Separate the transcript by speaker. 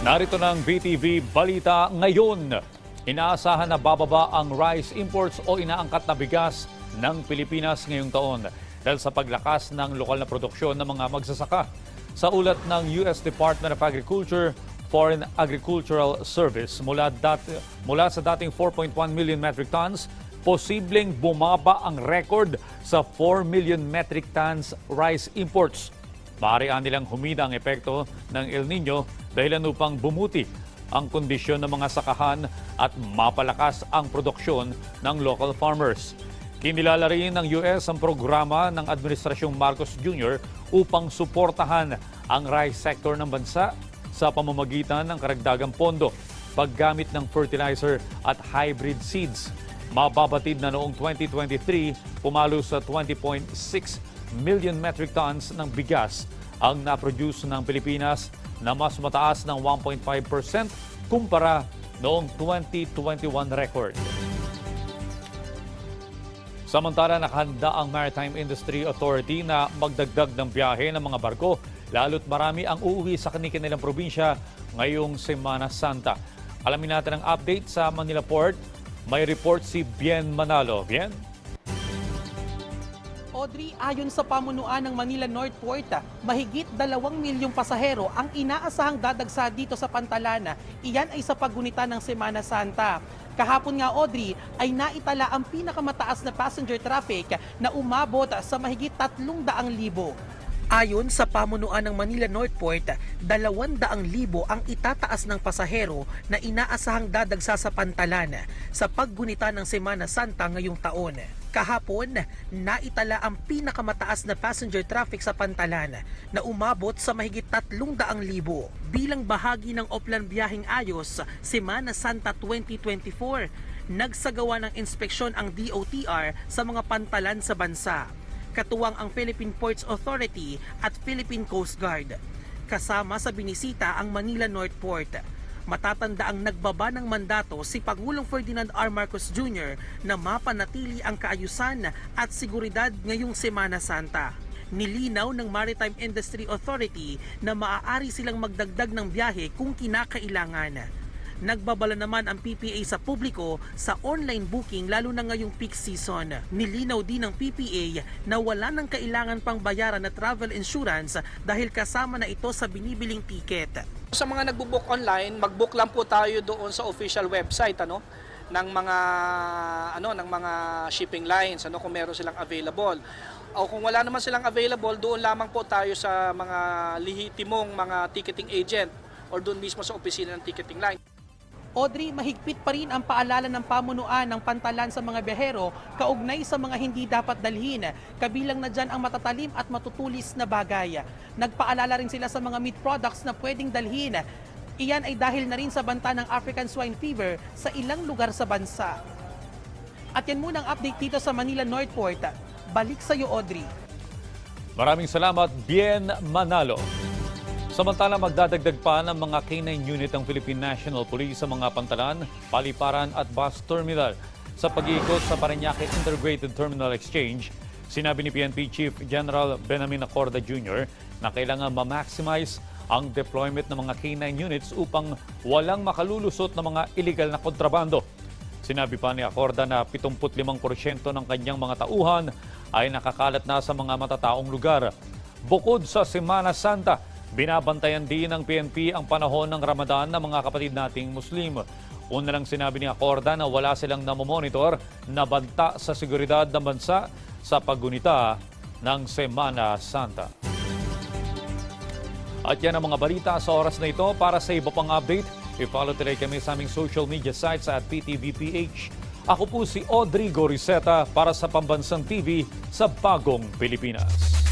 Speaker 1: Narito ng BTV Balita ngayon. Inaasahan na bababa ang rice imports o inaangkat na bigas ng Pilipinas ngayong taon dahil sa paglakas ng lokal na produksyon ng mga magsasaka. Sa ulat ng US Department of Agriculture, Foreign Agricultural Service mula, dati, mula sa dating 4.1 million metric tons, posibleng bumaba ang record sa 4 million metric tons rice imports. Maaari nilang humida ang epekto ng El Nino dahilan upang bumuti ang kondisyon ng mga sakahan at mapalakas ang produksyon ng local farmers. Kinilala rin ng US ang programa ng Administrasyong Marcos Jr. upang suportahan ang rice sector ng bansa sa pamamagitan ng karagdagang pondo, paggamit ng fertilizer at hybrid seeds. Mababatid na noong 2023, pumalo sa 20.6 million metric tons ng bigas ang naproduce ng Pilipinas na mas mataas ng 1.5% kumpara noong 2021 record. Samantala, nakahanda ang Maritime Industry Authority na magdagdag ng biyahe ng mga barko, lalo't marami ang uuwi sa kanilang probinsya ngayong Semana Santa. Alamin natin ang update sa Manila Port. May report si Bien Manalo. Bien?
Speaker 2: Audrey, ayon sa pamunuan ng Manila North Port, mahigit dalawang milyong pasahero ang inaasahang dadagsa dito sa Pantalana. Iyan ay sa paggunita ng Semana Santa. Kahapon nga, Audrey, ay naitala ang pinakamataas na passenger traffic na umabot sa mahigit 300,000. Ayon sa pamunuan ng Manila North Port, 200,000 ang itataas ng pasahero na inaasahang dadagsa sa Pantalana sa paggunita ng Semana Santa ngayong taon. Kahapon, naitala ang pinakamataas na passenger traffic sa Pantalan na umabot sa mahigit 300,000 bilang bahagi ng Oplan Biyahing Ayos Semana Santa 2024. Nagsagawa ng inspeksyon ang DOTR sa mga pantalan sa bansa. Katuwang ang Philippine Ports Authority at Philippine Coast Guard. Kasama sa binisita ang Manila North Port matatanda ang nagbaba ng mandato si Pangulong Ferdinand R. Marcos Jr. na mapanatili ang kaayusan at seguridad ngayong Semana Santa. Nilinaw ng Maritime Industry Authority na maaari silang magdagdag ng biyahe kung kinakailangan. Nagbabala naman ang PPA sa publiko sa online booking lalo na ngayong peak season. Nilinaw din ng PPA na wala nang kailangan pang bayaran na travel insurance dahil kasama na ito sa binibiling ticket.
Speaker 3: Sa mga nagbo-book online, mag-book lang po tayo doon sa official website ano ng mga ano ng mga shipping lines ano kung meron silang available. O kung wala naman silang available, doon lamang po tayo sa mga lihitimong mga ticketing agent or doon mismo sa opisina ng ticketing line.
Speaker 2: Audrey, mahigpit pa rin ang paalala ng pamunuan ng pantalan sa mga biyahero kaugnay sa mga hindi dapat dalhin. Kabilang na dyan ang matatalim at matutulis na bagay. Nagpaalala rin sila sa mga meat products na pwedeng dalhin. Iyan ay dahil na rin sa banta ng African Swine Fever sa ilang lugar sa bansa. At yan muna ang update dito sa Manila North Port. Balik sa iyo, Audrey.
Speaker 1: Maraming salamat, Bien Manalo. Samantala, magdadagdag pa ng mga K-9 unit ang Philippine National Police sa mga pantalan, paliparan at bus terminal. Sa pag-iikot sa Parañaque Integrated Terminal Exchange, sinabi ni PNP Chief General Benamin Acorda Jr. na kailangan ma-maximize ang deployment ng mga K-9 units upang walang makalulusot ng mga illegal na kontrabando. Sinabi pa ni Acorda na 75% ng kanyang mga tauhan ay nakakalat na sa mga matataong lugar. Bukod sa Semana Santa, binabantayan din ng PNP ang panahon ng Ramadan ng mga kapatid nating Muslim. Una lang sinabi ni Acorda na wala silang namomonitor na banta sa seguridad ng bansa sa paggunita ng Semana Santa. At yan ang mga balita sa oras na ito. Para sa iba pang update, i-follow tuloy kami sa aming social media sites at PTVPH. Ako po si Audrey Goriseta para sa Pambansang TV sa Bagong Pilipinas.